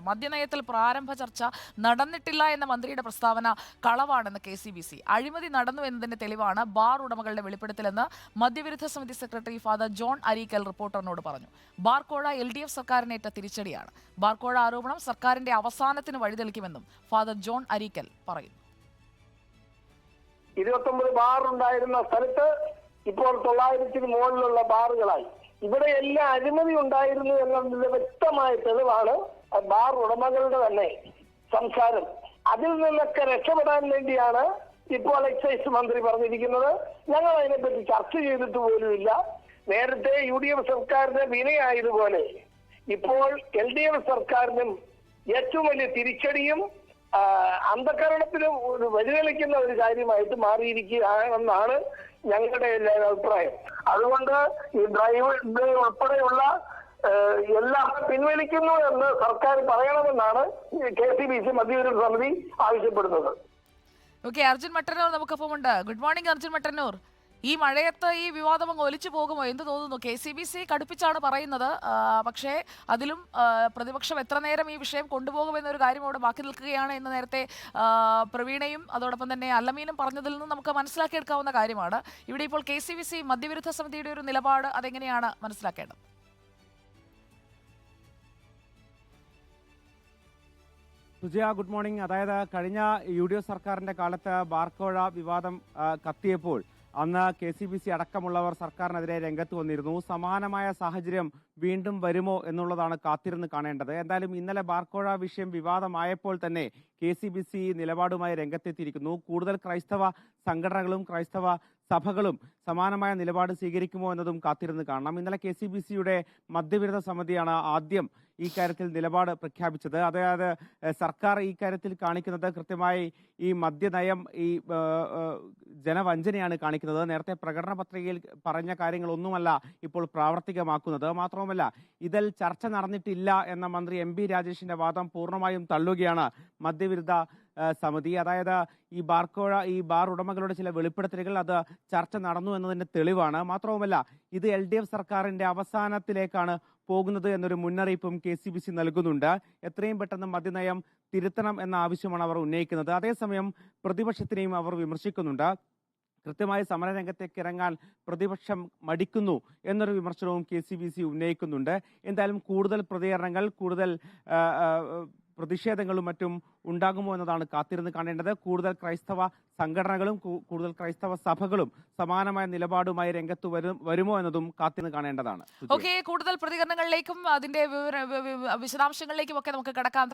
മദ്യനയത്തിൽ പ്രാരംഭ ചർച്ച നടന്നിട്ടില്ല എന്ന മന്ത്രിയുടെ പ്രസ്താവന കളവാണെന്ന് കെ സി ബി സി. അഴിമതി നടന്നു എന്നതിന്റെ തെളിവാണ് ബാർ ഉടമകളുടെ വെളിപ്പെടുത്തലെന്ന് മദ്യവിരുദ്ധ സമിതി സെക്രട്ടറി ഫാദർ ജോൺ അരീക്കൽ റിപ്പോർട്ടറിനോട് പറഞ്ഞു. ബാർക്കോഴ കോഴ എൽ ഡി എഫ് സർക്കാരിനേറ്റ തിരിച്ചടിയാണ്. ബാർക്കോഴ ആരോപണം സർക്കാരിന്റെ അവസാനത്തിന് വഴിതെളിക്കുമെന്നും ഫാദർ ജോൺ അരീക്കൽ പറയുന്നു. ഇരുപത്തൊമ്പത് ബാർ ഉണ്ടായിരുന്ന സ്ഥലത്ത് ഇപ്പോൾ തൊള്ളായിരത്തിന് മുകളിലുള്ള ബാറുകളായി. ഇവിടെ എല്ലാം അഴിമതി ഉണ്ടായിരുന്നു എന്നതിന്റെ വ്യക്തമായ തെളിവാണ് ബാർ ഉടമകളുടെ തന്നെ സംസാരം. അതിൽ നിന്നൊക്കെ രക്ഷപ്പെടാൻ വേണ്ടിയാണ് ഇപ്പോൾ എക്സൈസ് മന്ത്രി പറഞ്ഞിരിക്കുന്നത്. ഞങ്ങൾ അതിനെപ്പറ്റി ചർച്ച ചെയ്തിട്ട് പോലുമില്ല നേരത്തെ യു ഡി എഫ് സർക്കാരിന്റെ വിനയായതുപോലെ ഇപ്പോൾ എൽ ഡി എഫ് സർക്കാരിനും ഏറ്റവും വലിയ തിരിച്ചടിയും അന്ധകരണത്തിനും ഒരു വഴിതെളിക്കുന്ന ഒരു കാര്യമായിട്ട് മാറിയിരിക്കുകയാണെന്നാണ് ഞങ്ങളുടെ എല്ലാ അഭിപ്രായം. അതുകൊണ്ട് ഈ ഡ്രൈവ് ഉൾപ്പെടെയുള്ള എല്ലാം പിൻവലിക്കുന്നു എന്ന് സർക്കാർ പറയണമെന്നാണ് കെ സി ബി സി മധ്യവിരുദ്ധ സമിതി ആവശ്യപ്പെടുന്നത്. ഓക്കെ അർജുൻ മട്ടന്നൂർ നമുക്കൊപ്പം ഉണ്ട് ഗുഡ് മോർണിംഗ് അർജുൻ മട്ടന്നൂർ. ഈ മഴയത്ത് ഈ വിവാദം അങ്ങ് ഒലിച്ചു പോകുമോ? എന്ത് തോന്നുന്നു? കെ സി ബി സി കടുപ്പിച്ചാണ് പറയുന്നത്. പക്ഷേ അതിലും പ്രതിപക്ഷം എത്ര നേരം ഈ വിഷയം കൊണ്ടുപോകുമെന്നൊരു കാര്യം അവിടെ ബാക്കി നിൽക്കുകയാണ് എന്ന് നേരത്തെ പ്രവീണയും അതോടൊപ്പം തന്നെ അല്ലമീനും പറഞ്ഞതിൽ നിന്ന് നമുക്ക് മനസ്സിലാക്കിയെടുക്കാവുന്ന കാര്യമാണ്. ഇവിടെ ഇപ്പോൾ കെ സി ബി സി മദ്യവിരുദ്ധ സമിതിയുടെ ഒരു നിലപാട് അതെങ്ങനെയാണ് മനസ്സിലാക്കേണ്ടത്? Sujaya good morning. അതായത് കഴിഞ്ഞ യു ഡി എഫ് സർക്കാരിന്റെ കാലത്ത് ബാർക്കോഴ വിവാദം കത്തിയപ്പോൾ അന്ന് കെ സി ബി സി അടക്കമുള്ളവർ സർക്കാരിനെതിരെ രംഗത്ത് വന്നിരുന്നു. സമാനമായ സാഹചര്യം വീണ്ടും വരുമോ എന്നുള്ളതാണ് കാത്തിരുന്ന് കാണേണ്ടത്. എന്തായാലും ഇന്നലെ ബാർക്കോഴ വിഷയം വിവാദമായപ്പോൾ തന്നെ കെ സി ബി സി നിലപാടുമായി രംഗത്തെത്തിയിരിക്കുന്നു. കൂടുതൽ ക്രൈസ്തവ സംഘടനകളും ക്രൈസ്തവ സഭകളും സമാനമായ നിലപാട് സ്വീകരിക്കുമോ എന്നതും കാത്തിരുന്ന് കാണണം. ഇന്നലെ കെ സി ബി സിയുടെ മദ്യവിരുദ്ധ സമിതിയാണ് ആദ്യം ഈ കാര്യത്തിൽ നിലപാട് പ്രഖ്യാപിച്ചത്. അതായത് സർക്കാർ ഈ കാര്യത്തിൽ കാണിക്കുന്നത് കൃത്യമായി ഈ മദ്യനയം ഈ ജനവഞ്ചനയാണ് കാണിക്കുന്നത്. നേരത്തെ പ്രകടന പത്രികയിൽ പറഞ്ഞ കാര്യങ്ങളൊന്നുമല്ല ഇപ്പോൾ പ്രാവർത്തികമാക്കുന്നത്. മാത്രവുമല്ല ഇതിൽ ചർച്ച നടന്നിട്ടില്ല എന്ന മന്ത്രി എം ബി രാജേഷിന്റെ വാദം പൂർണമായും തള്ളുകയാണ് മദ്യവിരുദ്ധ സമിതി. അതായത് ഈ ബാർക്കോഴ ഈ ബാർ ഉടമകളുടെ ചില വെളിപ്പെടുത്തലുകൾ അത് ചർച്ച നടന്നു എന്നതിന്റെ തെളിവാണ്. മാത്രവുമല്ല ഇത് എൽ ഡി എഫ് സർക്കാരിന്റെ അവസാനത്തിലേക്കാണ് പോകുന്നത് എന്നൊരു മുന്നറിയിപ്പും കെ സി ബി സി നൽകുന്നുണ്ട്. എത്രയും പെട്ടെന്ന് മദ്യനയം തിരുത്തണം എന്ന ആവശ്യമാണ് അവർ ഉന്നയിക്കുന്നത്. അതേസമയം പ്രതിപക്ഷത്തിനെയും അവർ വിമർശിക്കുന്നുണ്ട്. കൃത്യമായി സമരരംഗത്തേക്ക് ഇറങ്ങാൻ പ്രതിപക്ഷം മടിക്കുന്നു എന്നൊരു വിമർശനവും കെ സി ബി സി ഉന്നയിക്കുന്നുണ്ട്. എന്തായാലും കൂടുതൽ പ്രതികരണങ്ങൾ കൂടുതൽ പ്രതിഷേധങ്ങളും മറ്റും ഉണ്ടാകുമോ എന്നതാണ് കാത്തിരുന്ന് കാണേണ്ടത്. കൂടുതൽ ക്രൈസ്തവ സംഘടനകളും കൂടുതൽ ക്രൈസ്തവ സഭകളും സമാനമായ നിലപാടുമായി രംഗത്ത് വരും വരുമോ എന്നതും കാത്തിരുന്ന് കാണേണ്ടതാണ്. ഓക്കെ കൂടുതൽ പ്രതികരണങ്ങളിലേക്കും അതിന്റെ വിശദാംശങ്ങളിലേക്കും ഒക്കെ നമുക്ക് കിടക്കാം.